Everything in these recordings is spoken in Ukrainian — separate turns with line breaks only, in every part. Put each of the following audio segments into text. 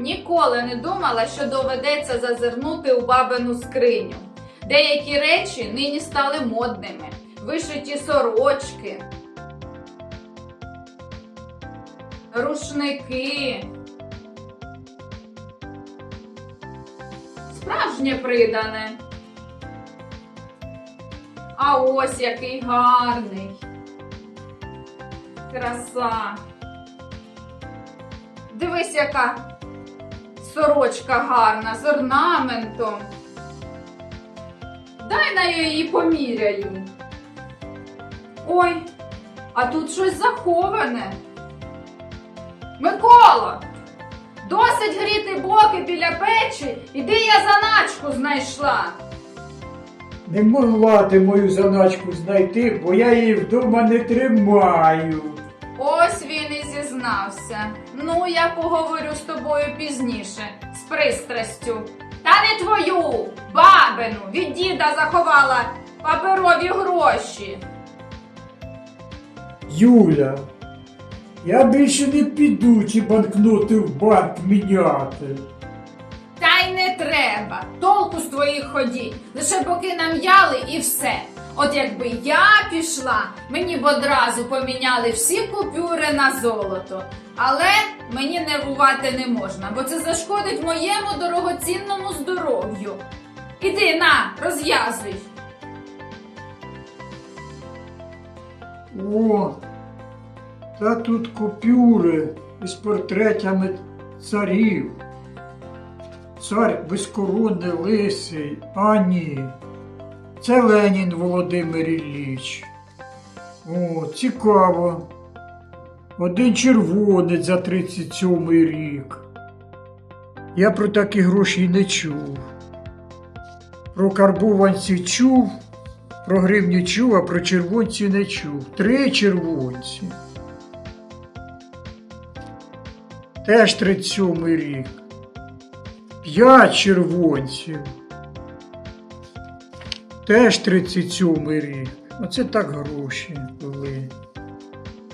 Ніколи не думала, що доведеться зазирнути у бабину скриню. Деякі речі нині стали модними. Вишиті сорочки, рушники. Справжнє придане. А ось який гарний. Краса. Дивись, яка сорочка гарна з орнаментом. Дай на я її поміряю. Ой, а тут щось заховане. Микола! Досить гріти боки біля печі, іди я заначку знайшла.
Не могла ти мою заначку знайти, бо я її вдома не тримаю.
Ось він і зізнався. Ну, я поговорю з тобою пізніше, з пристрастю. Та не твою, бабину, від діда заховала паперові гроші.
Юля, я більше не піду ці банкноти в банк міняти.
Та й не треба. Толку з твоїх ходінь. Лише поки нам'яли і все. От якби я пішла, мені б одразу поміняли всі купюри на золото. Але мені нервувати не можна, бо це зашкодить моєму дорогоцінному здоров'ю. Іди на, розв'язуй.
О, та тут купюри із портретами царів. Цар безкоронний лисий, а ні. Це Ленін Володимир Ілліч. О, цікаво. Один червонець за 37 рік. Я про такі гроші не чув. Про карбованці чув, про гривню чув, а про червонці не чув. Три червонці. Теж 37 рік. П'ять червонців. Теж 37 рік. Оце так гроші були.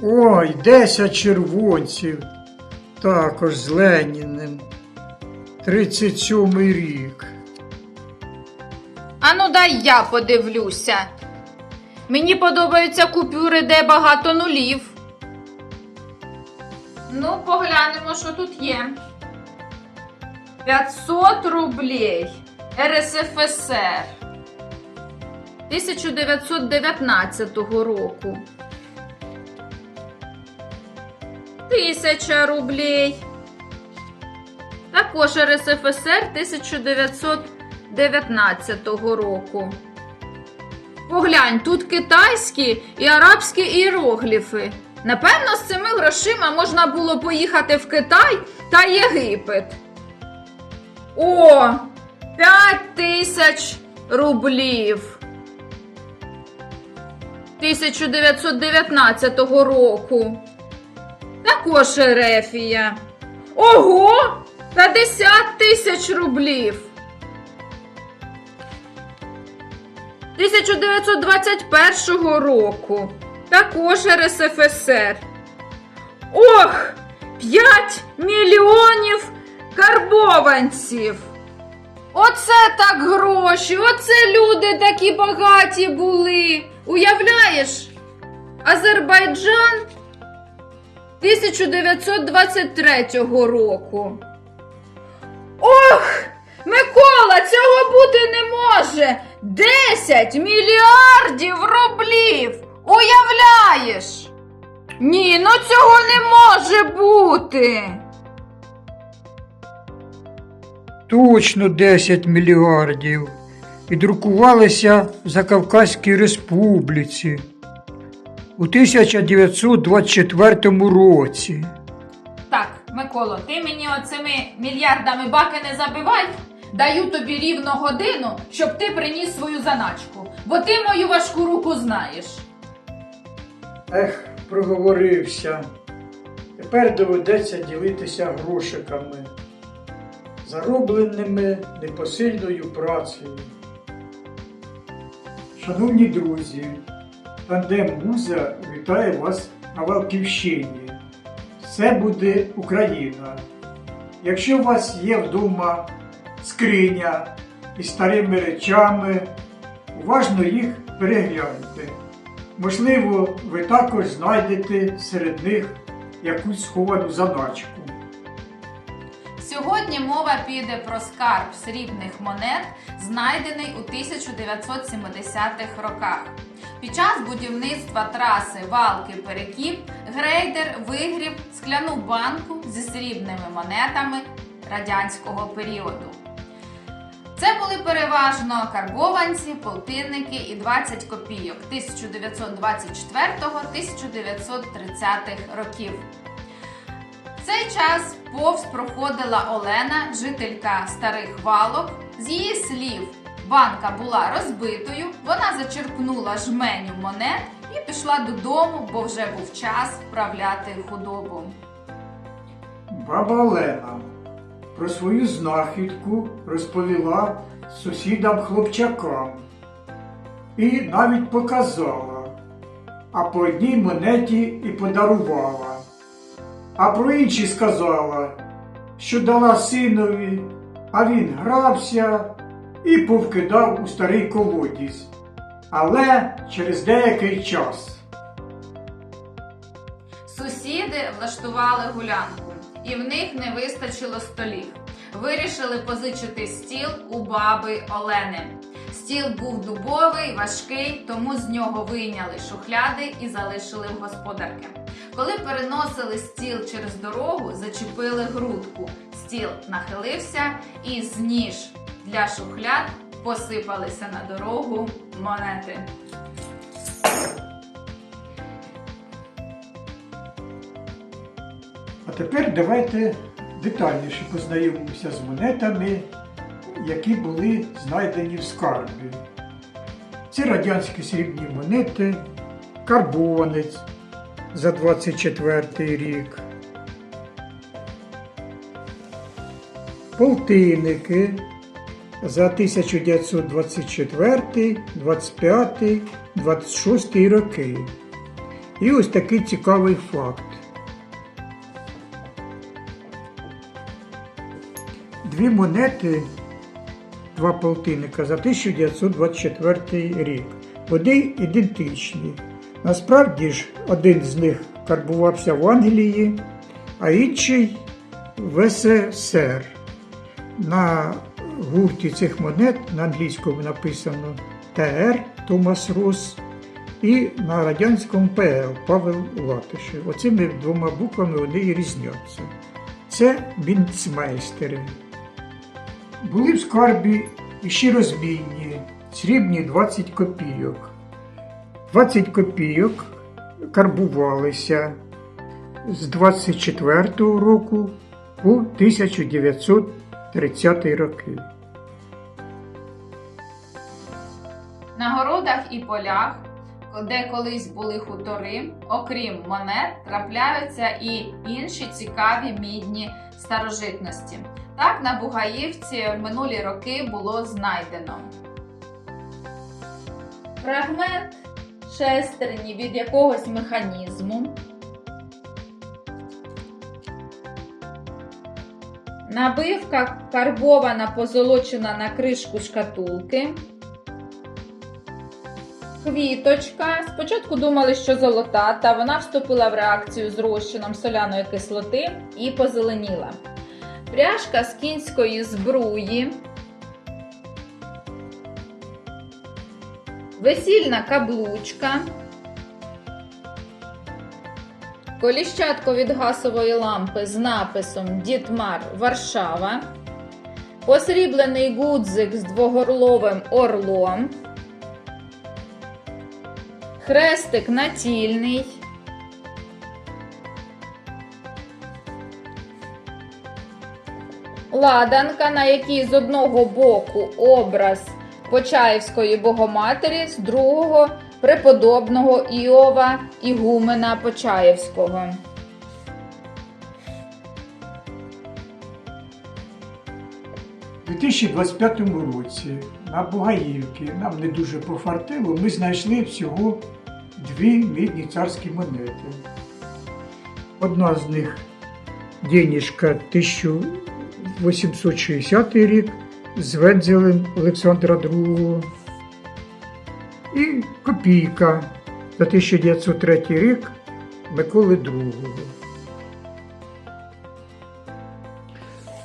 Ой, 10 червонців. Також з Леніним. 37 рік.
Ану, дай я подивлюся. Мені подобаються купюри, де багато нулів. Ну, поглянемо, що тут є. 500 рублей РСФСР 1919 року. Тисяча рублей. Також РСФСР 1919 року. Поглянь, тут китайські і арабські іерогліфи. Напевно, з цими грошима можна було поїхати в Китай та Єгипет. О, 5 тисяч рублів. 1919 року. Також Ерефія. Ого! 50 тисяч рублів. 1921 року. Також РСФСР. Ох! 5 мільйонів карбованців. Оце так гроші, оце люди такі багаті були. Уявляєш? Азербайджан 1923 року. Ох, Микола, цього бути не може. 10 мільярдів рублів. Уявляєш? Ні, ну цього не може бути.
Точно 10 мільярдів. І друкувалися в Закавказькій Республіці у 1924 році.
Так, Миколо, ти мені оцими мільярдами баки не забивай. Даю тобі рівно годину, щоб ти приніс свою заначку, бо ти мою важку руку знаєш.
Ех, проговорився. Тепер доведеться ділитися грошиками, заробленими непосильною працею. Шановні друзі, тандем Муза вітає вас на Валківщині. Все буде Україна. якщо у вас є вдома скриня із старими речами, уважно їх перегляньте. Можливо, ви також знайдете серед них якусь сховану заначку.
Сьогодні мова піде про скарб срібних монет, знайдений у 1970-х роках. Під час будівництва траси Валки Перекіп грейдер вигрів скляну банку зі срібними монетами радянського періоду. Це були переважно карбованці, полтинники і 20 копійок 1924-1930 років. Цей час повз проходила Олена, жителька старих валок. З її слів, банка була розбитою, вона зачерпнула жменю монет і пішла додому, бо вже був час вправляти худобу.
Баба Олена про свою знахідку розповіла сусідам хлопчакам і навіть показала, а по одній монеті і подарувала. А про інші сказала, що дала синові, а він грався і повкидав у старий колодязь. Але через деякий час.
Сусіди влаштували гулянку, і в них не вистачило столів. Вирішили позичити стіл у баби Олени. Стіл був дубовий, важкий, тому з нього вийняли шухляди і залишили в господарки. Коли переносили стіл через дорогу, зачепили грудку. Стіл нахилився і з ніж для шухляд посипалися на дорогу монети.
А тепер давайте детальніше познайомимося з монетами, які були знайдені в скарбі. Це радянські срібні монети, карбованець за 24 рік, полтинники за 1924, 25, 26 роки. І ось такий цікавий факт. Дві монети, два полтинника за 1924 рік. Вони ідентичні. Насправді ж, один з них карбувався в Англії, а інший в СССР. На гурті цих монет на англійському написано ТР Томас Рос і на радянському ПЛ Павел Латишев. Оцими двома буквами вони і різняться. Це бінцмейстери. Були в скарбі іще розмінні, срібні 20 копійок. 20 копійок карбувалися з 24-го року по 1930 роки.
На городах і полях, де колись були хутори, окрім монет, трапляються і інші цікаві мідні старожитності. Так на Бугаївці в минулі роки було знайдено фрагмент шестерні від якогось механізму. Набивка карбована позолочена на кришку шкатулки. Квіточка. Спочатку думали, що золота, та вона вступила в реакцію з розчином соляної кислоти і позеленіла. Пряжка з кінської збруї. Весільна каблучка. Коліщатко від газової лампи з написом Дітмар Варшава. Посріблений гудзик з двогорловим орлом. Хрестик натільний. Ладанка, на якій з одного боку образ Почаївської Богоматері, з другого преподобного Іова Ігумена Почаївського.
У 2025 році на Бугаївці нам не дуже пофартило, ми знайшли всього дві мідні царські монети. Одна з них денежка 1860 рік з вензелем Олександра II. І копійка за 1903 рік Миколи II.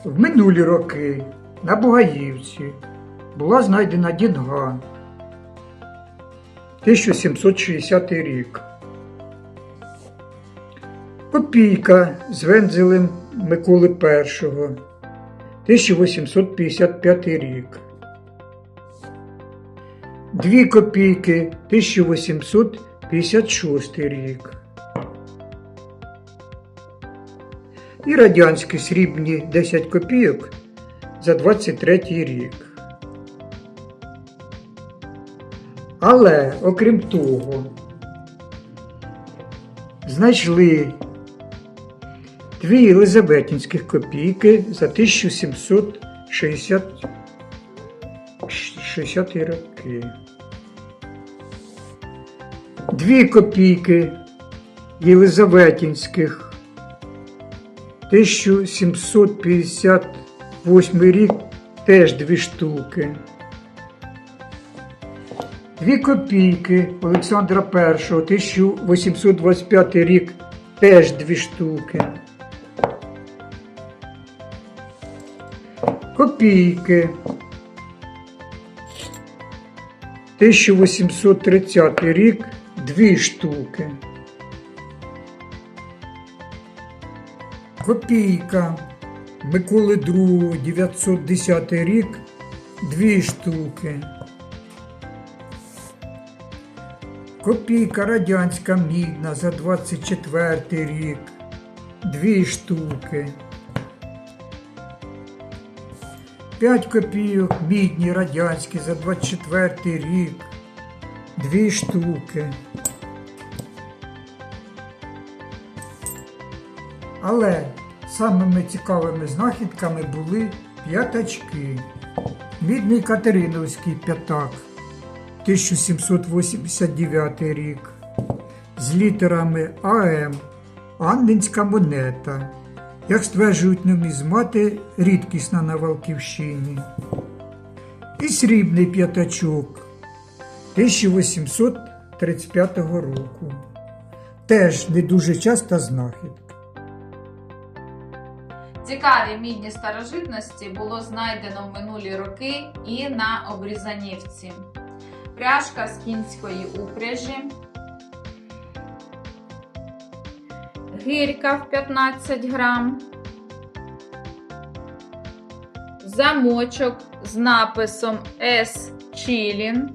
В минулі роки на Бугаївці була знайдена дінга 1760 рік. Копійка з вензелем Миколи І 1855 рік. Дві копійки 1856 рік. І радянські срібні 10 копійок за 23 рік. Але, окрім того, знайшли дві Єлизаветінських копійки за 1760 роки. Дві копійки Єлизаветінських 1758 рік теж дві штуки. Дві копійки Олександра І 1825 рік теж дві штуки. Копійки 1830 рік дві штуки. Копійка Миколи II 910 рік дві штуки. Копійка радянська мідна за 24 рік. Дві штуки. 5 копійок мідні радянські за 24 рік. Дві штуки. Але самими цікавими знахідками були п'ятачки. Мідний Катериновський п'ятак 1789 рік. З літерами АМ Анненська монета. Як стверджують нумізмати, рідкісна на Валківщині. І срібний п'ятачок 1835 року. Теж не дуже часта знахідка.
Цікаві мідні старожитності було знайдено в минулі роки і на Обрізанівці. Пряжка з кінської упряжі, гирька в 15 грам, замочок з написом С. Чілін,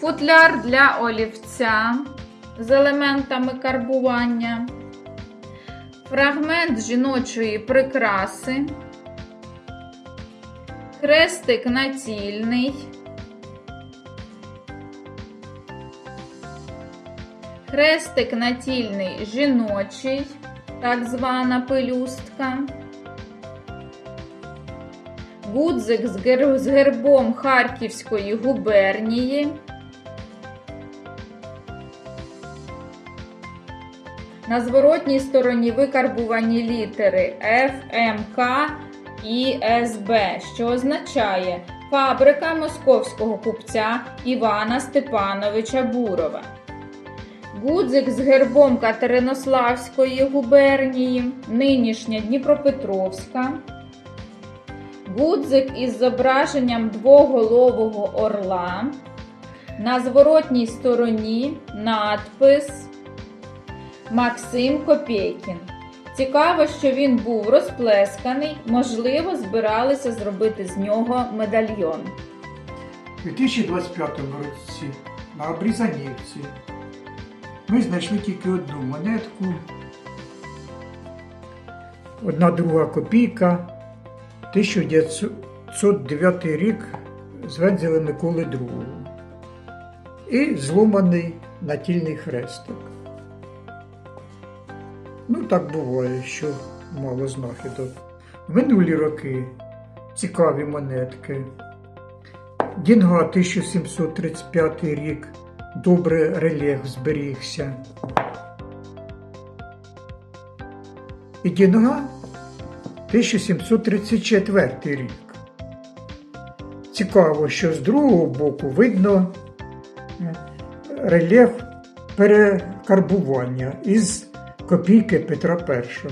футляр для олівця з елементами карбування. Фрагмент жіночої прикраси, хрестик натільний, хрестик натільний жіночий, так звана пелюстка, гудзик з гер- з гербом Харківської губернії. На зворотній стороні викарбувані літери K і SB, що означає фабрика московського купця Івана Степановича Бурова. Гудзик з гербом Катеринославської губернії, нинішня Дніпропетровська. Гудзик із зображенням двоголового орла. На зворотній стороні надпис Максим Копейкін. Цікаво, що він був розплесканий, можливо, збиралися зробити з нього медальйон.
У 2025 році на Обрізанівці ми знайшли тільки одну монетку. Одна друга копійка 1909 рік з вензеля Миколи II. І зломаний натільний хрестик. Ну, так буває, що мало знахідок. Минулі роки цікаві монетки. Дінга 1735 рік. Добре рельєф зберігся. і Дінга 1734 рік. Цікаво, що з другого боку видно рельєф перекарбування із копійки Петра І.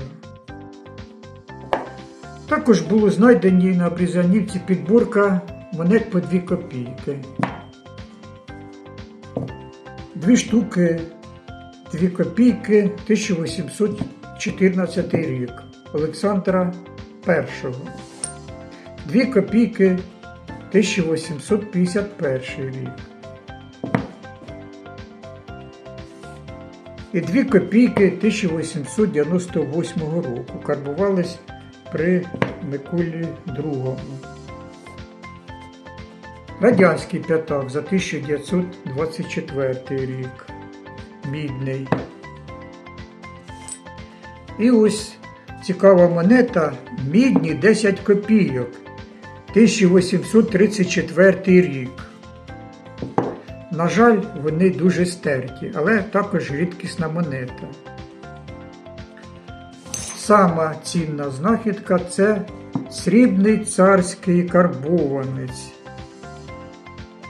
Також було знайдені на Брізанівці підборка монет по 2 копійки. Дві штуки 2 копійки 1814 рік Олександра І. Дві копійки 1851 рік. І дві копійки 1898 року карбувались при Миколі II. Радянський п'ятак за 1924 рік. Мідний. І ось цікава монета мідні 10 копійок. 1834 рік. На жаль, вони дуже стерті, але також рідкісна монета. Сама цінна знахідка це срібний царський карбованець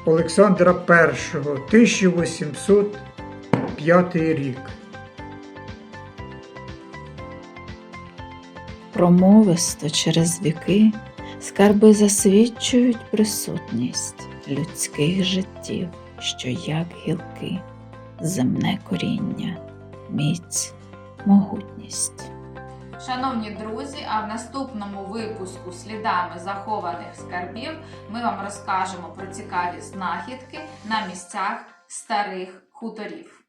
Олександра І 1805 рік.
Промовисто через віки скарби засвідчують присутність людських життів, що як гілки, земне коріння, міць, могутність.
Шановні друзі, а в наступному випуску слідами захованих скарбів ми вам розкажемо про цікаві знахідки на місцях старих хуторів.